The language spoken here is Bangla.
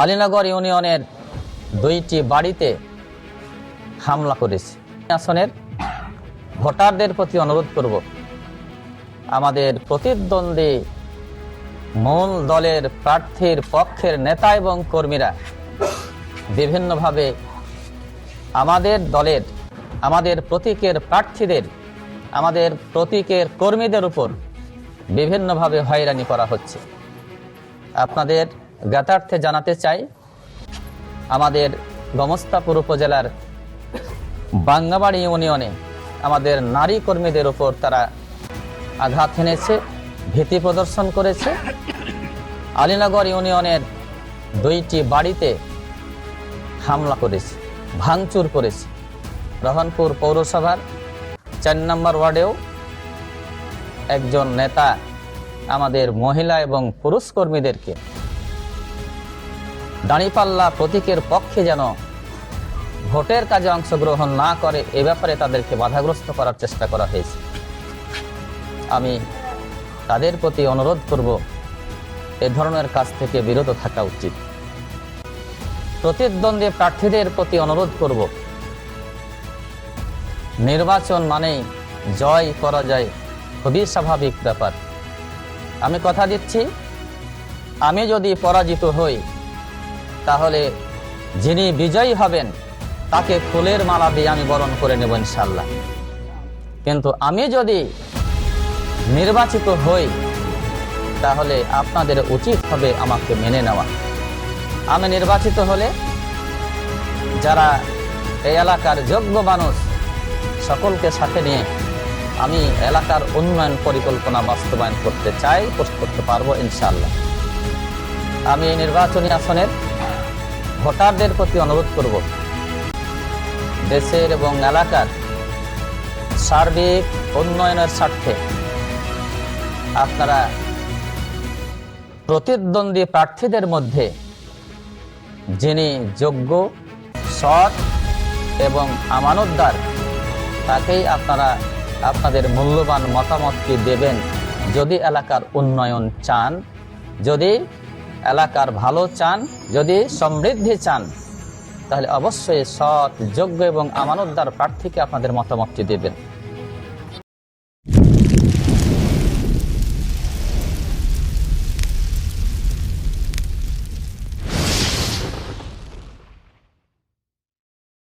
আলীনগর ইউনিয়নের দুইটি বাড়িতে হামলা করেছে। আসনের ভোটারদের প্রতি অনুরোধ করব, আমাদের প্রতিদ্বন্দ্বী মূল দলের প্রার্থীর পক্ষের নেতা এবং কর্মীরা বিভিন্নভাবে আমাদের দলের, আমাদের প্রতীকের প্রার্থীদের, আমাদের প্রতীকের কর্মীদের উপর বিভিন্নভাবে হয়রানি করা হচ্ছে। আপনাদের জ্ঞাতার্থে জানাতে চাই, আমাদের গমস্তাপুর উপজেলার বাঙ্গাবাড়ি ইউনিয়নে আমাদের নারী কর্মীদের উপর তারা আঘাত হেনেছে, ভীতি প্রদর্শন করেছে। আলীনগর ইউনিয়নের দুইটি বাড়িতে হামলা করেছে, ভাঙচুর করেছে। রহনপুর পৌরসভার চার নম্বর ওয়ার্ডেও একজন নেতা আমাদের মহিলা এবং পুরুষ কর্মীদেরকে দাঁড়িপাল্লা প্রতীকের পক্ষে যেন ভোটের কাজে অংশগ্রহণ না করে, এ ব্যাপারে তাদেরকে বাধাগ্রস্ত করার চেষ্টা করা হয়েছে। আমি তাদের প্রতি অনুরোধ করব, এ ধরনের কাজ থেকে বিরত থাকা উচিত। প্রতিদ্বন্দ্বী প্রার্থীদের প্রতি অনুরোধ করব, নির্বাচন মানেই জয় পরাজয় খুবই স্বাভাবিক ব্যাপার। আমি কথা দিচ্ছি, আমি যদি পরাজিত হই তাহলে যিনি বিজয়ী হবেন, তাকে ফুলের মালা দিয়ে আমি বরণ করে নেব ইনশাল্লাহ কিন্তু আমি যদি নির্বাচিত হই, তাহলে আপনাদের উচিত হবে আমাকে মেনে নেওয়া। আমি নির্বাচিত হলে যারা এই এলাকার যোগ্য মানুষ, সকলকে সাথে নিয়ে আমি এলাকার উন্নয়ন পরিকল্পনা বাস্তবায়ন করতে চাই করতে পারব ইনশাল্লাহ আমি এই নির্বাচনী আসনের ভোটারদের প্রতি অনুরোধ করব। দেশের এবং এলাকার সার্বিক উন্নয়নের স্বার্থে আপনারা প্রতিদ্বন্দ্বী প্রার্থীদের মধ্যে যিনি যোগ্য, সৎ এবং আমানতদার, তাকেই আপনারা আপনাদের মূল্যবান মতামতটি দেবেন। যদি এলাকার উন্নয়ন চান, যদি এলাকার ভালো চান, যদি সমৃদ্ধি চান, তাহলে অবশ্যই সৎ, যোগ্য এবং আমানতদার প্রার্থীকে আপনাদের মতামতটি দেবেন।